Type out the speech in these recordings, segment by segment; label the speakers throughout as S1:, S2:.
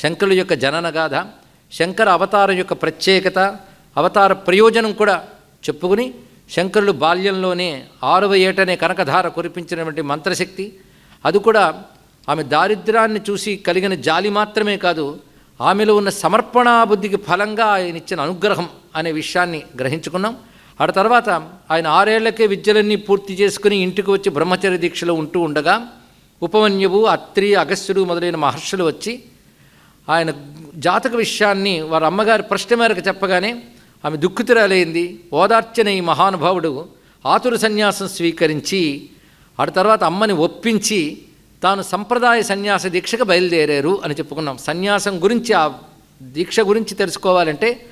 S1: శంకరుల యొక్క జననగాథ శంకర అవతారం యొక్క ప్రత్యేకత అవతార ప్రయోజనం కూడా చెప్పుకుని శంకరులు బాల్యంలోనే ఆరవ ఏటనే కనకధార కురిపించినటువంటి మంత్రశక్తి. అది కూడా ఆమె దారిద్ర్యాన్ని చూసి కలిగిన జాలి మాత్రమే కాదు ఆమెలో ఉన్న సమర్పణా బుద్ధికి ఫలంగా ఆయన ఇచ్చిన అనుగ్రహం అనే విషయాన్ని గ్రహించుకున్నాం. ఆ తర్వాత ఆయన ఆరేళ్ళకే విద్యలన్నీ పూర్తి చేసుకుని ఇంటికి వచ్చి బ్రహ్మచర్య దీక్షలో ఉంటూ ఉండగా ఉపమన్యువు అత్రి అగస్త్యుడు మొదలైన మహర్షులు వచ్చి ఆయన జాతక విషయాన్ని వారి అమ్మగారి ప్రశ్న మేరకు చెప్పగానే ఆమె దుఃఖితురాలైంది ఓదార్చిన ఈ మహానుభావుడు ఆతుర సన్యాసం స్వీకరించి ఆ తర్వాత అమ్మని ఒప్పించి తాను సంప్రదాయ సన్యాస దీక్షకు బయలుదేరారు అని చెప్పుకున్నాం. సన్యాసం గురించి ఆ దీక్ష గురించి తెలుసుకోవాలంటే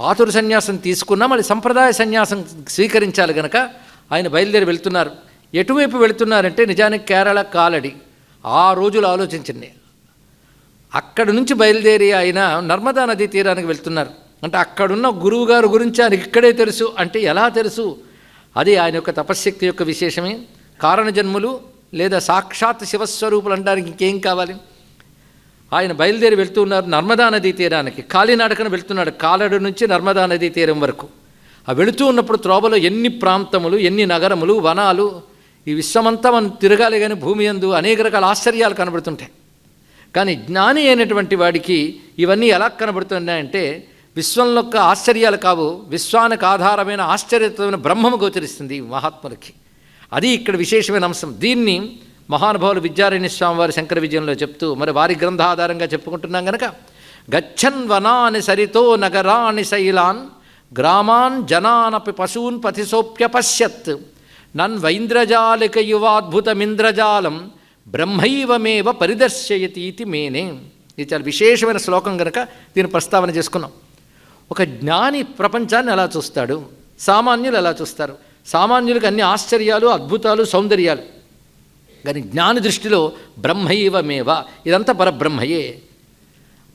S1: ఆతుర సన్యాసం తీసుకున్నా మళ్ళీ సంప్రదాయ సన్యాసం స్వీకరించాలి గనక ఆయన బయలుదేరి వెళ్తున్నారు. ఎటువైపు వెళుతున్నారంటే నిజానికి కేరళ కాలడి. ఆ రోజులు ఆలోచించింది అక్కడి నుంచి బయలుదేరి ఆయన నర్మదా నదీ తీరానికి వెళ్తున్నారు. అంటే అక్కడున్న గురువుగారు గురించి ఆయనకి ఇక్కడే తెలుసు. అంటే ఎలా తెలుసు? అది ఆయన యొక్క తపశ్శక్తి యొక్క విశేషమే. కారణజన్ములు లేదా సాక్షాత్ శివస్వరూపులు అనడానికి ఇంకేం కావాలి? ఆయన బయలుదేరి వెళ్తూ ఉన్నారు నర్మదా నదీ తీరానికి. కాలినాడకన వెళ్తున్నాడు. కాలడు నుంచి నర్మదా నదీ తీరం వరకు. ఆ వెళుతూ ఉన్నప్పుడు త్రోవలో ఎన్ని ప్రాంతములు ఎన్ని నగరములు వనాలు ఈ విశ్వమంతా మనం తిరగాలి కానీ భూమి అందు అనేక రకాల ఆశ్చర్యాలు కనబడుతుంటాయి. కానీ జ్ఞాని అయినటువంటి వాడికి ఇవన్నీ ఎలా కనబడుతున్నాయంటే విశ్వంలో యొక్క ఆశ్చర్యాలు కావు విశ్వానికి ఆధారమైన ఆశ్చర్యతమైన బ్రహ్మము గోచరిస్తుంది మహాత్ములకి. అది ఇక్కడ విశేషమైన అంశం. దీన్ని మహానుభావులు విద్యారణ్య స్వామి వారి శంకర విజయంలో చెప్తూ మరి వారి గ్రంథ ఆధారంగా చెప్పుకుంటున్నాం గనక గచ్చన్ వనాని సరితో నగరాని శైలాన్ గ్రామాన్ జనానపి పశూన్ పథిసోప్యపశ్యత్ నన్ వైంద్రజాలిక యువాద్భుతమింద్రజాలం బ్రహ్మైవమేవ పరిదర్శయతి ఇది మేనే. ఇది చాలా విశేషమైన శ్లోకం కనుక దీని ప్రస్తావన చేసుకున్నాం. ఒక జ్ఞాని ప్రపంచాన్ని ఎలా చూస్తాడు? సామాన్యులు ఎలా చూస్తారు? సామాన్యులకు అన్ని ఆశ్చర్యాలు అద్భుతాలు సౌందర్యాలు. కానీ జ్ఞాని దృష్టిలో బ్రహ్మైవమేవ ఇదంతా పరబ్రహ్మయే.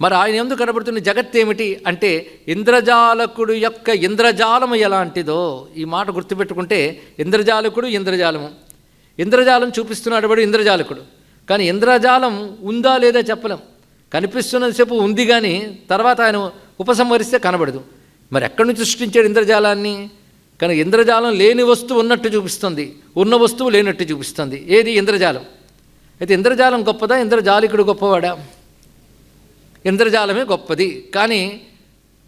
S1: మరి ఆయన ఎందుకు కనబడుతున్న జగత్ ఏమిటి అంటే ఇంద్రజాలకుడు యొక్క ఇంద్రజాలము ఎలాంటిదో. ఈ మాట గుర్తుపెట్టుకుంటే ఇంద్రజాలకుడు ఇంద్రజాలము. ఇంద్రజాలం చూపిస్తున్నాడు వాడు ఇంద్రజాలకుడు. కానీ ఇంద్రజాలం ఉందా లేదా చెప్పలేం. కనిపిస్తున్నంతసేపు ఉంది కానీ తర్వాత ఆయన ఉపసంహరిస్తే కనబడదు. మరి ఎక్కడి నుంచి సృష్టించాడు ఇంద్రజాలాన్ని? కానీ ఇంద్రజాలం లేని వస్తువు ఉన్నట్టు చూపిస్తుంది. ఉన్న వస్తువు లేనట్టు చూపిస్తుంది. ఏది? ఇంద్రజాలం. అయితే ఇంద్రజాలం గొప్పదా? ఇంద్రజాలికుడు గొప్పవాడా? ఇంద్రజాలమే గొప్పది. కానీ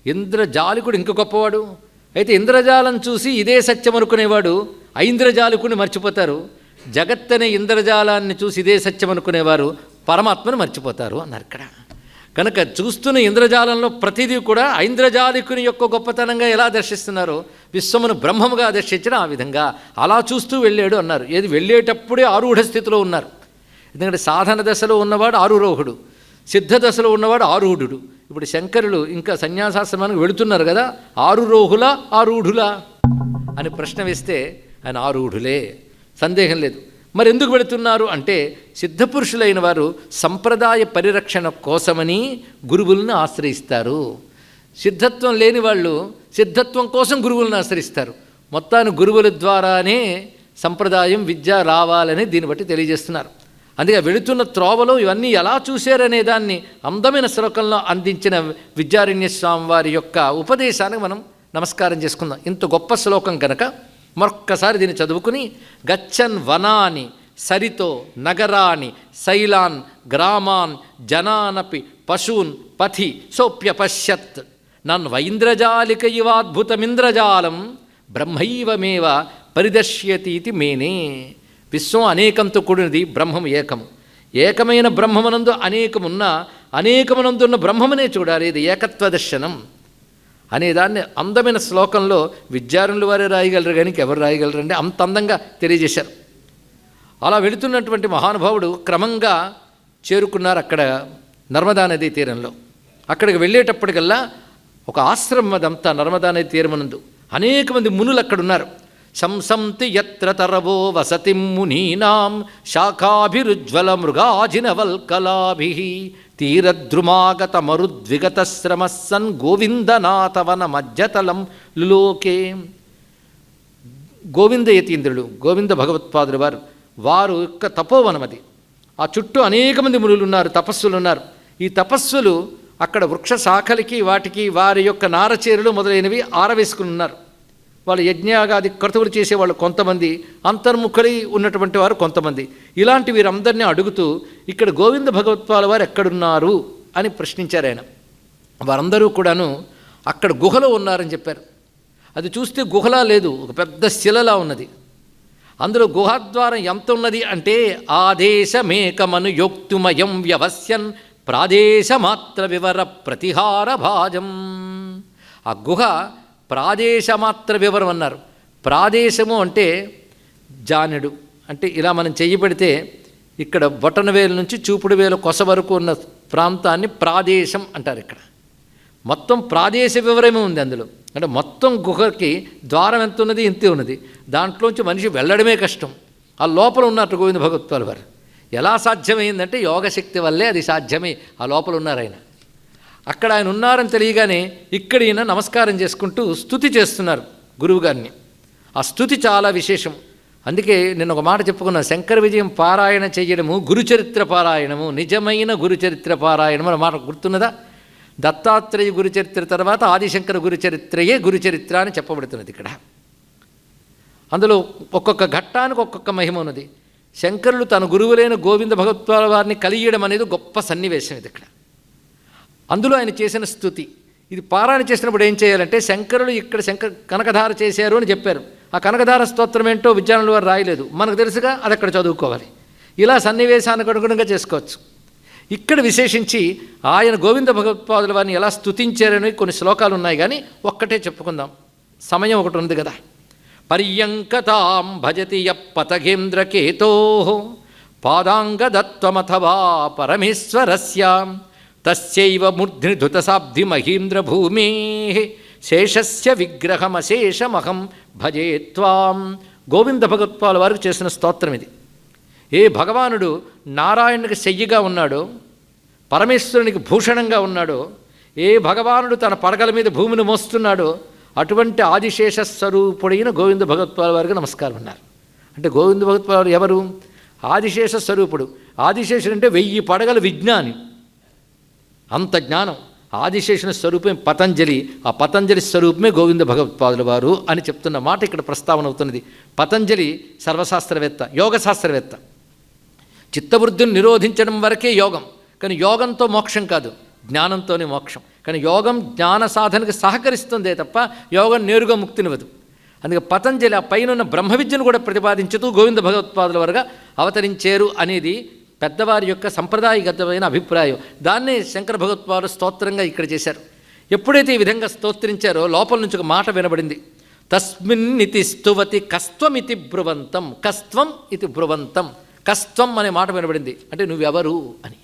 S1: ఇంద్రజాలికుడు ఇంక గొప్పవాడు? అయితే ఇంద్రజాలం చూసి ఇదే సత్యం అనుకునేవాడు ఐంద్రజాలికుడిని మర్చిపోతారు. జగత్తనే ఇంద్రజాలాన్ని చూసి ఇదే సత్యం అనుకునేవారు పరమాత్మను మర్చిపోతారు అన్నారు ఇక్కడ. కనుక చూస్తున్న ఇంద్రజాలంలో ప్రతిదీ కూడా ఐంద్రజాలికుని యొక్క గొప్పతనంగా ఎలా దర్శిస్తున్నారో విశ్వమును బ్రహ్మముగా దర్శించడం ఆ విధంగా అలా చూస్తూ వెళ్ళాడు అన్నారు. ఏది వెళ్ళేటప్పుడే ఆరూఢ స్థితిలో ఉన్నారు. ఎందుకంటే సాధన దశలో ఉన్నవాడు ఆరురోహుడు సిద్ధ దశలో ఉన్నవాడు ఆరూఢుడు. ఇప్పుడు శంకరులు ఇంకా సన్యాసాశ్రమానికి వెళుతున్నారు కదా ఆరురోహుల ఆరూఢులా అని ప్రశ్న వేస్తే ఆయన ఆరూఢులే. సందేహం లేదు. మరి ఎందుకు పెడుతున్నారు అంటే సిద్ధపురుషులైన వారు సంప్రదాయ పరిరక్షణ కోసమని గురువులను ఆశ్రయిస్తారు. సిద్ధత్వం లేని వాళ్ళు సిద్ధత్వం కోసం గురువులను ఆశ్రయిస్తారు. మొత్తాన్ని గురువుల ద్వారానే సంప్రదాయం విద్య రావాలని దీన్ని బట్టి తెలియజేస్తున్నారు. అందుకే వెళుతున్న త్రోవలో ఇవన్నీ ఎలా చూశారనే దాన్ని అందమైన శ్లోకంలో అందించిన విద్యారణ్య స్వామి వారి యొక్క ఉపదేశానికి మనం నమస్కారం చేసుకుందాం. ఇంత గొప్ప శ్లోకం కనుక మరొక్కసారి దీన్ని చదువుకుని గచ్చన్ వనాని సరితో నగరాని శైలాన్ గ్రామాన్ జనానపి పశూన్ పథి సోప్యపశ్యత్ నన్ వైంద్రజాలిక ఇవాద్భుతమింద్రజాలం బ్రహ్మైవమేవ పరిదర్శ్యతి ఇది మేనే. విశ్వం అనేకంతో కూడినది బ్రహ్మం ఏకము. ఏకమైన బ్రహ్మమునందు అనేకమున్న అనేకమునందున్న బ్రహ్మమునే చూడాలి ఇది ఏకత్వ దర్శనం. అనేదాన్ని అందమైన శ్లోకంలో విద్యారణులు వారే రాయగలరు కానీ ఎవరు రాయగలరంటే అంత అందంగా తెలియజేశారు. అలా వెళుతున్నటువంటి మహానుభావుడు క్రమంగా చేరుకున్నారు అక్కడ నర్మదా నదీ తీరంలో. అక్కడికి వెళ్ళేటప్పటికల్లా ఒక ఆశ్రమం అదంతా నర్మదా నది తీరమనందు. అనేక మంది మునులు అక్కడ ఉన్నారు శంసంతి యత్ర తరవో వసతి మునీనాం శాఖాభిరుజ్వల మృగాజినవల్కలాభి తీరద్రుమాగత మరుద్విగత గోవిందనాథవన మధ్యతలం లులోకే. గోవింద యతీంద్రుడు గోవింద భగవత్పాదులు వారు వారు యొక్క తపోవనమది ఆ చుట్టూ అనేక మంది మునులు ఉన్నారు తపస్సులు ఉన్నారు ఈ తపస్సులు అక్కడ వృక్ష శాఖలకి వాటికి వారి యొక్క నారచీరలు మొదలైనవి ఆరవేసుకుని ఉన్నారు. వాళ్ళ యజ్ఞాగాది క్రతువులు చేసేవాళ్ళు కొంతమంది అంతర్ముఖులై ఉన్నటువంటి వారు కొంతమంది. ఇలాంటి వీరందరినీ అడుగుతూ ఇక్కడ గోవింద భగవత్పాల వారు ఎక్కడున్నారు అని ప్రశ్నించారు ఆయన. వారందరూ కూడాను అక్కడ గుహలో ఉన్నారని చెప్పారు. అది చూస్తే గుహలా లేదు ఒక పెద్ద శిలలా ఉన్నది. అందులో గుహాద్వారం ఎంత ఉన్నది అంటే ఆదేశమేకమను యోక్తుమయం వ్యవస్యన్ ప్రాదేశమాత్ర వివర ప్రతిహార భాజం. ఆ గుహ ప్రాదేశమాత్ర వివరం అన్నారు. ప్రాదేశము అంటే జానుడు. అంటే ఇలా మనం చెయ్యి పెడితే ఇక్కడ బొటన వేలు నుంచి చూపుడు వేలు కొస వరకు ఉన్న ప్రాంతాన్ని ప్రాదేశం అంటారు ఇక్కడ. మొత్తం ప్రాదేశ వివరమే ఉంది అందులో. అంటే మొత్తం గుహకి ద్వారం ఎంత ఉన్నది ఇంతే ఉన్నది. దాంట్లోంచి మనిషి వెళ్ళడమే కష్టం. ఆ లోపల ఉన్నట్టు గోవింద భగవత్పాల్ వారు. ఎలా సాధ్యమైందంటే యోగశక్తి వల్లే అది సాధ్యమే ఆ లోపల ఉన్నారు ఆయన. అక్కడ ఆయన ఉన్నారని తెలియగానే ఇక్కడ ఈయన నమస్కారం చేసుకుంటూ స్థుతి చేస్తున్నారు గురువుగారిని. ఆ స్థుతి చాలా విశేషం. అందుకే నేను ఒక మాట చెప్పుకున్నా శంకర విజయం పారాయణ చేయడము గురుచరిత్ర పారాయణము నిజమైన గురుచరిత్ర పారాయణము అనే మాట గుర్తున్నదా? దత్తాత్రేయ గురుచరిత్ర తర్వాత ఆదిశంకర గురుచరిత్రయే గురుచరిత్ర అని చెప్పబడుతున్నది ఇక్కడ. అందులో ఒక్కొక్క ఘట్టానికి ఒక్కొక్క మహిమ ఉన్నది. శంకరులు తన గురువులైన గోవింద భగవత్వాల వారిని కలియడం అనేది గొప్ప సన్నివేశం ఇది ఇక్కడ. అందులో ఆయన చేసిన స్థుతి. ఇది పారాయణ చేసినప్పుడు ఏం చేయాలంటే శంకరులు ఇక్కడ శంకర కనకధార చేశారు అని చెప్పారు. ఆ కనకధార స్తోత్రం ఏంటో విద్యానులు వారు రాయలేదు. మనకు తెలుసుగా అది అక్కడ చదువుకోవాలి. ఇలా సన్నివేశానికి అనుగుణంగా చేసుకోవచ్చు. ఇక్కడ విశేషించి ఆయన గోవింద భగవత్పాదుల వారిని ఎలా స్థుతించారని కొన్ని శ్లోకాలు ఉన్నాయి కానీ ఒక్కటే చెప్పుకుందాం. సమయం ఒకటి ఉంది కదా. పర్యంకతాం భజతి యపతగేంద్రకేతో పాదాంగదత్వమథవా పరమేశ్వరస్యాం. తస్యైవ మూర్ధ్నిధుతసాబ్ధి మహీంద్రభూమే. శేషస్య విగ్రహమశేషమహం భజే త్వాం. గోవింద భగవత్పాల వారికి చేసిన స్తోత్రం ఇది. ఏ భగవానుడు నారాయణుడికి శయ్యగా ఉన్నాడో పరమేశ్వరునికి భూషణంగా ఉన్నాడో ఏ భగవానుడు తన పడగల మీద భూమిని మోస్తున్నాడో అటువంటి ఆదిశేష స్వరూపుడైన గోవింద భగవత్పాల వారికి నమస్కారం ఉన్నారు అంటే గోవింద భగవత్పాల వారు ఎవరు? ఆదిశేష స్వరూపుడు ఆదిశేషుడు అంటే వెయ్యి పడగల విజ్ఞాని. అంత జ్ఞానం. ఆదిశేషుని స్వరూపం పతంజలి. ఆ పతంజలి స్వరూపమే గోవింద భగవత్పాదుల వారు అని చెప్తున్న మాట ఇక్కడ ప్రస్తావన అవుతున్నది. పతంజలి సర్వశాస్త్రవేత్త యోగ శాస్త్రవేత్త చిత్తవృద్ధిని నిరోధించడం వరకే యోగం. కానీ యోగంతో మోక్షం కాదు జ్ఞానంతోనే మోక్షం. కానీ యోగం జ్ఞాన సాధనకు సహకరిస్తుందే తప్ప యోగం నేరుగా ముక్తినివ్వదు. అందుకే పతంజలి ఆ పైన బ్రహ్మ విద్యను కూడా ప్రతిపాదించుతూ గోవింద భగవత్పాదుల వరగా అవతరించారు అనేది పెద్దవారి యొక్క సంప్రదాయగతమైన అభిప్రాయం. దాన్నే శంకర భగవత్వాలు స్తోత్రంగా ఇక్కడ చేశారు. ఎప్పుడైతే ఈ విధంగా స్తోత్రించారో లోపల నుంచి ఒక మాట వినబడింది. తస్మిన్నితి స్తువతి కస్త్వమితి బ్రువంతం. కస్త్వం ఇది బ్రువంతం. కస్త్వం అనే మాట వినబడింది. అంటే నువ్వెవరు అని.